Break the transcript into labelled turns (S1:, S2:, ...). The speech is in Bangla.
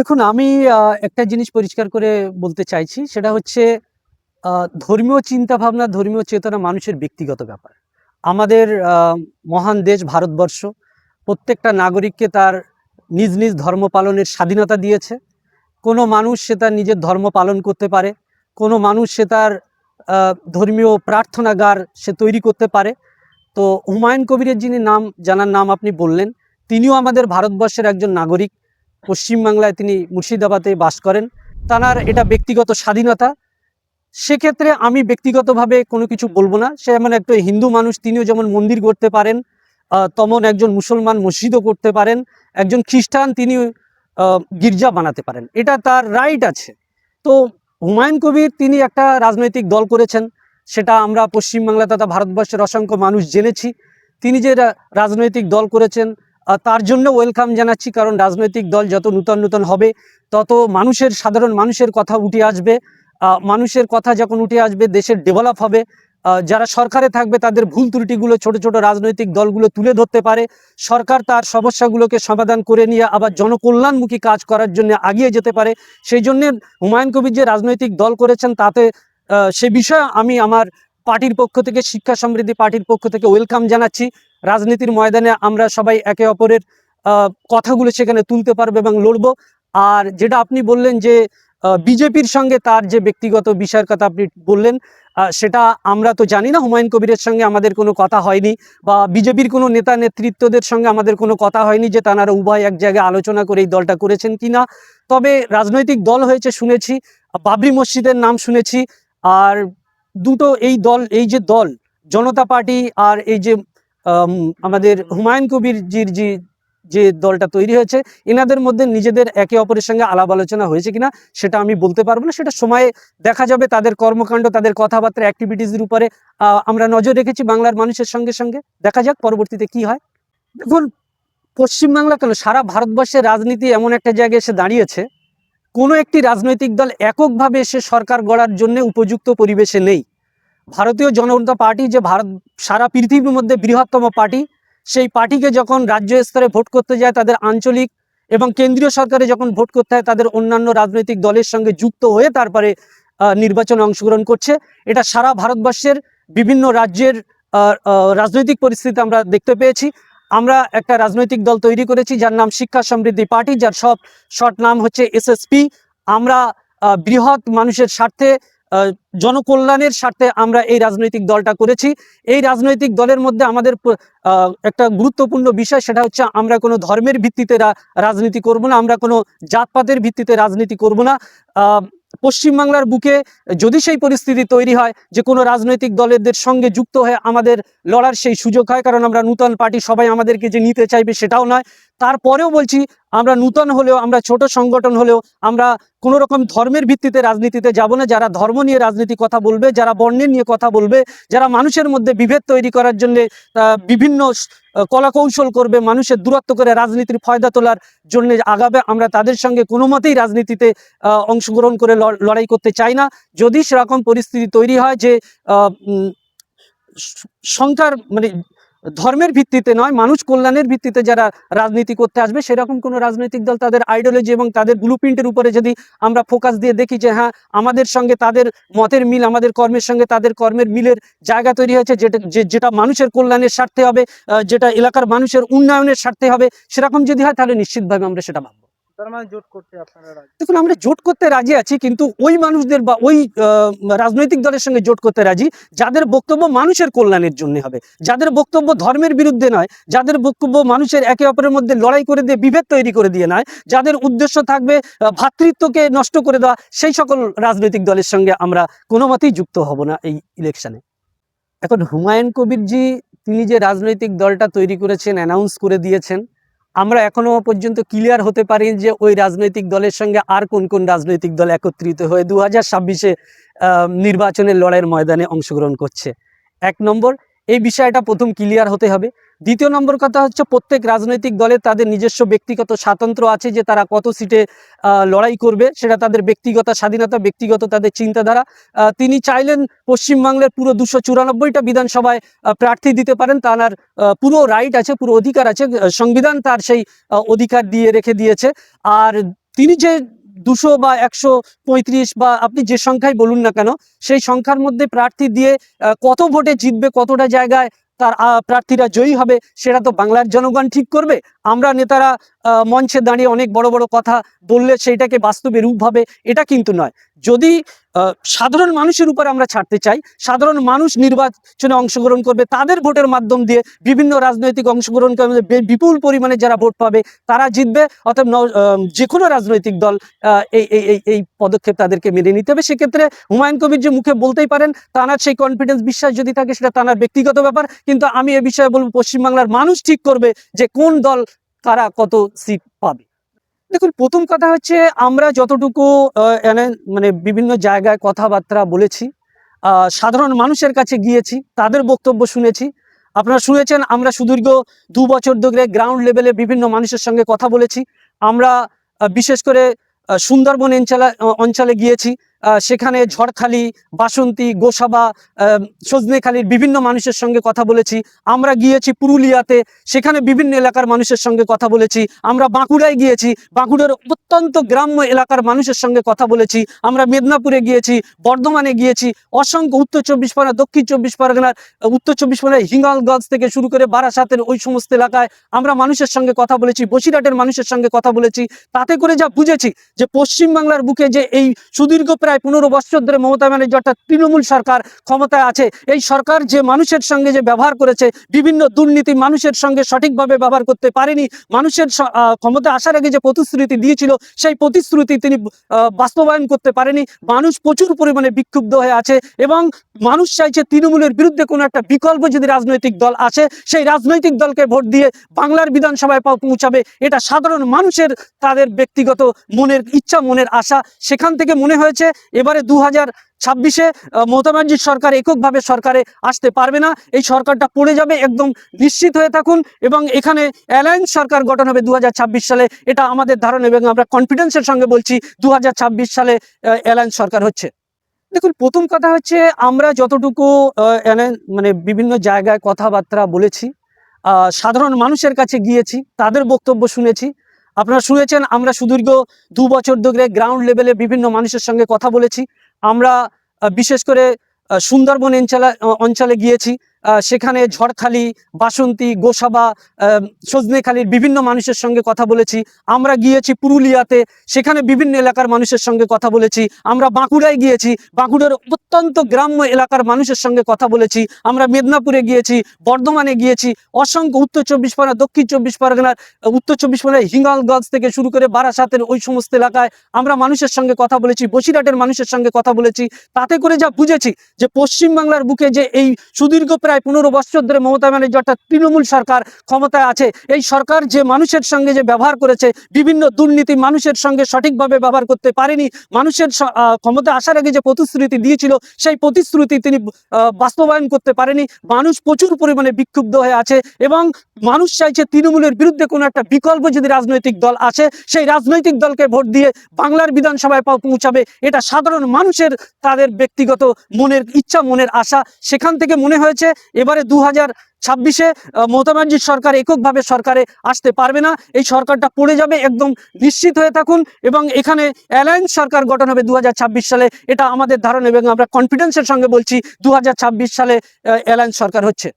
S1: দেখুন, আমি একটা জিনিস পরিষ্কার করে বলতে চাইছি, সেটা হচ্ছে ধর্মীয় চিন্তা ভাবনা ধর্মীয় চেতনা মানুষের ব্যক্তিগত ব্যাপার। আমাদের মহান দেশ ভারতবর্ষ, প্রত্যেকটা নাগরিককে তার নিজ নিজ ধর্ম পালনের স্বাধীনতা দিয়েছে। কোনো মানুষ সে তার নিজের ধর্ম পালন করতে পারে, কোনো মানুষ সে তার ধর্মীয় প্রার্থনাগার সে তৈরি করতে পারে। তো হুমায়ুন কবিরের যিনি নাম, জানার নাম আপনি বললেন, তিনিও আমাদের ভারতবর্ষের একজন নাগরিক। পশ্চিমবাংলায় তিনি মুর্শিদাবাদে বাস করেন। তার এটা ব্যক্তিগত স্বাধীনতা। সেক্ষেত্রে আমি ব্যক্তিগতভাবে কোনো কিছু বলব না। সে এমন একটা হিন্দু মানুষ, তিনিও যেমন মন্দির করতে পারেন তমন একজন মুসলমান মসজিদও করতে পারেন, একজন খ্রিস্টান তিনি গির্জা বানাতে পারেন। এটা তার রাইট আছে। তো হুমায়ুন কবির তিনি একটা রাজনৈতিক দল করেছেন, সেটা আমরা পশ্চিমবাংলা তথা ভারতবর্ষের অসংখ্য মানুষ জেনেছি। তিনি যে রাজনৈতিক দল করেছেন তার জন্য ওয়েলকাম জানাচ্ছি। কারণ রাজনৈতিক দল যত নূতন নূতন হবে, তত মানুষের, সাধারণ মানুষের কথা উঠে আসবে। মানুষের কথা যখন উঠে আসবে, দেশের ডেভেলপ হবে। যারা সরকারে থাকবে, তাদের ভুল ত্রুটিগুলো ছোট ছোট রাজনৈতিক দলগুলো তুলে ধরতে পারে। সরকার তার সমস্যাগুলোকে সমাধান করে নিয়ে আবার জনকল্যাণমুখী কাজ করার জন্য আগিয়ে যেতে পারে। সেই জন্যে হুমায়ুন কবির যে রাজনৈতিক দল করেছেন, তাতে সে বিষয়ে আমি আমার পার্টির পক্ষ থেকে, শিক্ষা সমৃদ্ধি পার্টির পক্ষ থেকে ওয়েলকাম জানাচ্ছি। রাজনীতির ময়দানে আমরা সবাই একে অপরের কথাগুলো সেখানে তুলতে পারব এবং লড়বো। আর যেটা আপনি বললেন যে বিজেপির সঙ্গে তার যে ব্যক্তিগত বিষয়ের কথা আপনি বললেন সেটা আমরা তো জানি না। হুমায়ুন কবিরের সঙ্গে আমাদের কোনো কথা হয়নি বা বিজেপির কোনো নেতা নেতৃত্বদের সঙ্গে আমাদের কোনো কথা হয়নি যে তারা উভয় এক জায়গায় আলোচনা করে এই দলটা করেছেন কিনা। তবে রাজনৈতিক দল হয়েছে শুনেছি, বাবরি মসজিদের নাম শুনেছি। আর দুটো এই দল এই যে দল জনতা পার্টি আর এই যে আম, আমাদের হুমায়ুন কবির জির যে যে দলটা তৈরি হয়েছে এনাদের মধ্যে নিজেদের একে অপরের সঙ্গে আলাপ আলোচনা হয়েছে কিনা সেটা আমি বলতে পারব না। সেটা সময়ে দেখা যাবে তাদের কর্মকাণ্ড তাদের কথাবার্তা অ্যাক্টিভিটিসের উপরে আমরা নজর রেখেছি বাংলার মানুষের সঙ্গে সঙ্গে। দেখা যাক পরবর্তীতে কি হয়। দেখুন পশ্চিমবাংলা কেন? সারা ভারতবর্ষের রাজনীতি এমন একটা জায়গায় এসে দাঁড়িয়েছে কোনো একটি রাজনৈতিক দল এককভাবে এসে সরকার গড়ার জন্য উপযুক্ত পরিবেশে নেই। ভারতীয় জনতা পার্টি যে ভারত, সারা পৃথিবীর মধ্যে বৃহত্তম পার্টি, সেই পার্টিকে যখন রাজ্য স্তরে ভোট করতে যায় তাদের আঞ্চলিক এবং কেন্দ্রীয় সরকারে যখন ভোট করতে হয় তাদের অন্যান্য রাজনৈতিক দলের সঙ্গে যুক্ত হয়ে তারপরে নির্বাচনে অংশগ্রহণ করছে। এটা সারা ভারতবর্ষের বিভিন্ন রাজ্যের রাজনৈতিক পরিস্থিতি আমরা দেখতে পেয়েছি। আমরা একটা রাজনৈতিক দল তৈরি করেছি, যার নাম শিক্ষা সমৃদ্ধি পার্টি, যার সব শর্ট নাম হচ্ছে এসএসপি আমরা বৃহৎ মানুষের স্বার্থে জনকল্যাণের স্বার্থে আমরা এই রাজনৈতিক দলটা করেছি। এই রাজনৈতিক দলের মধ্যে আমাদের একটা গুরুত্বপূর্ণ বিষয়, সেটা হচ্ছে আমরা কোনো ধর্মের ভিত্তিতে রাজনীতি করব না, আমরা কোনো জাতপাতের ভিত্তিতে রাজনীতি করব না। পশ্চিমবাংলার বুকে যদি সেই পরিস্থিতি তৈরি হয় যে কোনো রাজনৈতিক দলের সঙ্গে যুক্ত হয়ে আমাদের লড়ার সেই সুযোগ হয়, কারণ আমরা নূতন পার্টি সবাই আমাদেরকে যে নিতে চাইবে সেটাও নয়। তারপরেও বলছি, আমরা নূতন হলেও, আমরা ছোট সংগঠন হলেও, আমরা কোনো রকম ধর্মের ভিত্তিতে রাজনীতিতে যাব না। যারা ধর্ম নিয়ে রাজনীতি কথা বলবে, যারা বর্ণের নিয়ে কথা বলবে, যারা মানুষের মধ্যে বিভেদ তৈরি করার জন্য বিভিন্ন কলাকৌশল করবে, মানুষের দূরত্ব করে রাজনীতির ফয়দা তোলার জন্য আগাবে, আমরা তাদের সঙ্গে কোনো মতেই রাজনীতিতে অংশগ্রহণ করে লড়াই করতে চাই না। যদি সেরকম পরিস্থিতি তৈরি হয় যে সংখ্যার মানে ধর্মের ভিত্তিতে নয়, মানুষ কল্যাণের ভিত্তিতে যারা রাজনীতি করতে আসবে, সেরকম কোনো রাজনৈতিক দল তাদের আইডিওলজি এবং তাদের ব্লুপ্রিন্টের উপরে যদি আমরা ফোকাস দিয়ে দেখি যে হ্যাঁ আমাদের সঙ্গে তাদের মতের মিল, আমাদের কর্মের সঙ্গে তাদের কর্মের মিলের জায়গা তৈরি হয়েছে, যেটা যেটা মানুষের কল্যাণের স্বার্থে হবে যেটা এলাকার মানুষের উন্নয়নের স্বার্থে হবে, সেরকম যদি হয়, তাহলে নিশ্চিতভাবে আমরা সেটা ভাববো
S2: মানে
S1: দেখুন, আমরা জোট করতে রাজি আছি, কিন্তু ওই মানুষদের বা ওই রাজনৈতিক দলের সঙ্গে জোট করতে রাজি, যাদের বক্তব্য মানুষের কল্যাণের জন্য হবে। যাদের বক্তব্য ধর্মের বিরুদ্ধে নয়, যাদের বক্তব্য মানুষের একে অপরের মধ্যে লড়াই করে দিয়ে, বিভেদ তৈরি করে দিয়ে নয়, যাদের উদ্দেশ্য থাকবে ভ্রাতৃত্বকে নষ্ট করে দেওয়া, সেই সকল রাজনৈতিক দলের সঙ্গে আমরা কোনো মতেই যুক্ত হব না এই ইলেকশনে এখন হুমায়ুন কবিরজি, তিনি যে রাজনৈতিক দলটা তৈরি করেছেন অ্যানাউন্স করে দিয়েছেন আমরা এখনও পর্যন্ত ক্লিয়ার হতে পারি যে ওই রাজনৈতিক দলের সঙ্গে আর কোন কোন রাজনৈতিক দল একত্রিত হয়ে দু হাজার ছাব্বিশে নির্বাচনের লড়াইয়ের ময়দানে অংশগ্রহণ করছে। এক নম্বর এই বিষয়টা প্রথম ক্লিয়ার হতে হবে। দ্বিতীয় নম্বর কথা হচ্ছে, প্রত্যেক রাজনৈতিক দলে তাদের নিজস্ব ব্যক্তিগত স্বাতন্ত্র্য আছে যে তারা কত সিটে লড়াই করবে, সেটা তাদের ব্যক্তিগত স্বাধীনতা, ব্যক্তিগত তাদের চিন্তাধারা। তিনি চাইলেন পশ্চিমবাংলার পুরো দুশো চুরানব্বইটা বিধানসভায় প্রার্থী দিতে পারেন। তার পুরো রাইট আছে, পুরো অধিকার আছে সংবিধান তার সেই অধিকার দিয়ে রেখে দিয়েছে। আর তিনি যে দুশো বা একশো পঁয়ত্রিশ বা আপনি যে সংখ্যাই বলুন না কেন, সেই সংখ্যার মধ্যে প্রার্থী দিয়ে কত ভোটে জিতবে, কতটা জায়গায় তার প্রার্থীরা জয়ী হবে, সেটা তো বাংলার জনগণ ঠিক করবে। আমরা নেতারা মঞ্চে দাঁড়িয়ে অনেক বড় বড় কথা বললে সেইটাকে বাস্তবে রূপ হবে এটা কিন্তু নয়। যদি সাধারণ মানুষের উপর আমরা ছাড়তে চাই, সাধারণ মানুষ নির্বাচনে অংশগ্রহণ করবে, তাদের ভোটের মাধ্যম দিয়ে বিভিন্ন রাজনৈতিক অংশগ্রহণ করবে বিপুল পরিমাণে যারা ভোট পাবে, তারা জিতবে, অর্থাৎ যে কোনো রাজনৈতিক দল এই এই এই পদক্ষেপ তাদেরকে মেনে নিতে হবে। সেক্ষেত্রে হুমায়ুন কবির যে মুখে বলতেই পারেন, তানার সেই কনফিডেন্স বিশ্বাস যদি থাকে, সেটা তানার ব্যক্তিগত ব্যাপার। কিন্তু আমি এ বিষয়ে বলব, পশ্চিমবাংলার মানুষ ঠিক করবে যে কোন দল কারা কত সিট পাবে। দেখুন, প্রথম কথা হচ্ছে আমরা যতটুকু মানে বিভিন্ন জায়গায় কথাবার্তা বলেছি সাধারণ মানুষের কাছে গিয়েছি, তাদের বক্তব্য শুনেছি। আপনারা শুনেছেন, আমরা সুদীর্ঘ দু বছর ধরে গ্রাউন্ড লেভেলে বিভিন্ন মানুষের সঙ্গে কথা বলেছি। আমরা বিশেষ করে সুন্দরবন অঞ্চলে অঞ্চলে গিয়েছি। সেখানে ঝড়খালি, বাসন্তী, গোসাবা সজনেখালির বিভিন্ন মানুষের সঙ্গে কথা বলেছি। আমরা গিয়েছি পুরুলিয়াতে, সেখানে বিভিন্ন এলাকার মানুষের সঙ্গে কথা বলেছি। আমরা বাঁকুড়ায় গিয়েছি, বাঁকুড়ার অত্যন্ত গ্রাম্য এলাকার মানুষের সঙ্গে কথা বলেছি। আমরা মেদিনীপুরে গিয়েছি, বর্ধমানে গিয়েছি, অসংখ্য উত্তর চব্বিশ পরগনা, দক্ষিণ চব্বিশ পরগনার উত্তর চব্বিশ পরগনার হিঙ্গলগঞ্জ থেকে শুরু করে বারাসাতের ওই সমস্ত এলাকায় আমরা মানুষের সঙ্গে কথা বলেছি, বসিরহাটের মানুষের সঙ্গে কথা বলেছি। তাতে করে যা বুঝেছি যে পশ্চিমবাংলার বুকে যে এই সুদীর্ঘ প্রায় পনেরো বছর ধরে মমতা ব্যানার্জি অর্থাৎ তৃণমূল সরকার ক্ষমতায় আছে। এই সরকার যে মানুষের সঙ্গে যে ব্যবহার করেছে, বিভিন্ন দুর্নীতি মানুষের সঙ্গে সঠিকভাবে ব্যবহার করতে পারেনি। মানুষের ক্ষমতা আসার আগে যে প্রতিশ্রুতি দিয়েছিল, সেই প্রতিশ্রুতি তিনি বাস্তবায়ন করতে পারেনি। মানুষ প্রচুর পরিমাণে বিক্ষুব্ধ হয়ে আছে এবং মানুষ চাইছে তৃণমূলের বিরুদ্ধে কোনো একটা বিকল্প যদি রাজনৈতিক দল আছে সেই রাজনৈতিক দলকে ভোট দিয়ে বাংলার বিধানসভায় পৌঁছাবে। এটা সাধারণ মানুষের তাদের ব্যক্তিগত মনের ইচ্ছা, মনের আশা। সেখান থেকে মনে হয়েছে এবারে দু হাজার ছাব্বিশে মমতা ব্যানার্জির সরকার এককভাবে সরকারে আসতে পারবে না। এই সরকারটা পড়ে যাবে, একদম নিশ্চিত হয়ে থাকুন। এবং এখানে অ্যালায়েন্স সরকার গঠন হবে দুহাজার ছাব্বিশ সালে। এটা আমাদের ধারণা এবং আমরা কনফিডেন্সের সঙ্গে বলছি দু হাজার ছাব্বিশ সালে অ্যালায়েন্স সরকার হচ্ছে। দেখুন, প্রথম কথা হচ্ছে আমরা যতটুকু মানে বিভিন্ন জায়গায় কথাবার্তা বলেছি সাধারণ মানুষের কাছে গিয়েছি, তাদের বক্তব্য শুনেছি আপনারা শুনেছেন, আমরা সুদীর্ঘ দু বছর ধরে গ্রাউন্ড লেভেলে বিভিন্ন মানুষের সঙ্গে কথা বলেছি। আমরা বিশেষ করে সুন্দরবন অঞ্চলে অঞ্চলে গিয়েছি। সেখানে ঝড়খালি, বাসন্তী, গোসাবা সজনেখালির বিভিন্ন মানুষের সঙ্গে কথা বলেছি। আমরা গিয়েছি পুরুলিয়াতে, সেখানে বিভিন্ন এলাকার মানুষের সঙ্গে কথা বলেছি। আমরা বাঁকুড়ায় গিয়েছি, বাঁকুড়ার অত্যন্ত গ্রাম্য এলাকার মানুষের সঙ্গে কথা বলেছি। আমরা মেদিনীপুরে গিয়েছি, বর্ধমানে গিয়েছি, অসংখ্য উত্তর চব্বিশ পরগনা, দক্ষিণ চব্বিশ পরগনার উত্তর চব্বিশ পরগনার হিঙ্গলগঞ্জ থেকে শুরু করে বারাসাতের ওই সমস্ত এলাকায় আমরা মানুষের সঙ্গে কথা বলেছি, বসিরহাটের মানুষের সঙ্গে কথা বলেছি। তাতে করে যা বুঝেছি যে পশ্চিমবাংলার বুকে যে এই সুদীর্ঘ প্রায় পনেরো বছর ধরে মমতা ব্যানার্জি অর্থাৎ তৃণমূল সরকার ক্ষমতায় আছে। এই সরকার যে মানুষের সঙ্গে যে ব্যবহার করেছে, বিভিন্ন দুর্নীতি মানুষের সঙ্গে সঠিকভাবে ব্যবহার করতে পারেনি, মানুষের ক্ষমতা আসার আগে যে প্রতিশ্রুতি দিয়েছিল, সেই প্রতিশ্রুতি তিনি বাস্তবায়ন করতে পারেনি। মানুষ প্রচুর পরিমাণে বিক্ষুব্ধ হয়ে আছে এবং মানুষ চাইছে তৃণমূলের বিরুদ্ধে কোনো একটা বিকল্প যদি রাজনৈতিক দল আছে সেই রাজনৈতিক দলকে ভোট দিয়ে বাংলার বিধানসভায় পৌঁছাবে। এটা সাধারণ মানুষের তাদের ব্যক্তিগত মনের ইচ্ছা, মনের আশা। সেখান থেকে মনে হয়েছে এবারে দু হাজার ছাব্বিশে মমতা ব্যানার্জির সরকার এককভাবে সরকারে আসতে পারবে না। এই সরকারটা পড়ে যাবে, একদম নিশ্চিত হয়ে থাকুন। এবং এখানে অ্যালায়েন্স সরকার গঠন হবে দু হাজার ছাব্বিশ সালে, এটা আমাদের ধারণা এবং আমরা কনফিডেন্সের সঙ্গে বলছি দু হাজার ছাব্বিশ সালে অ্যালায়েন্স সরকার হচ্ছে।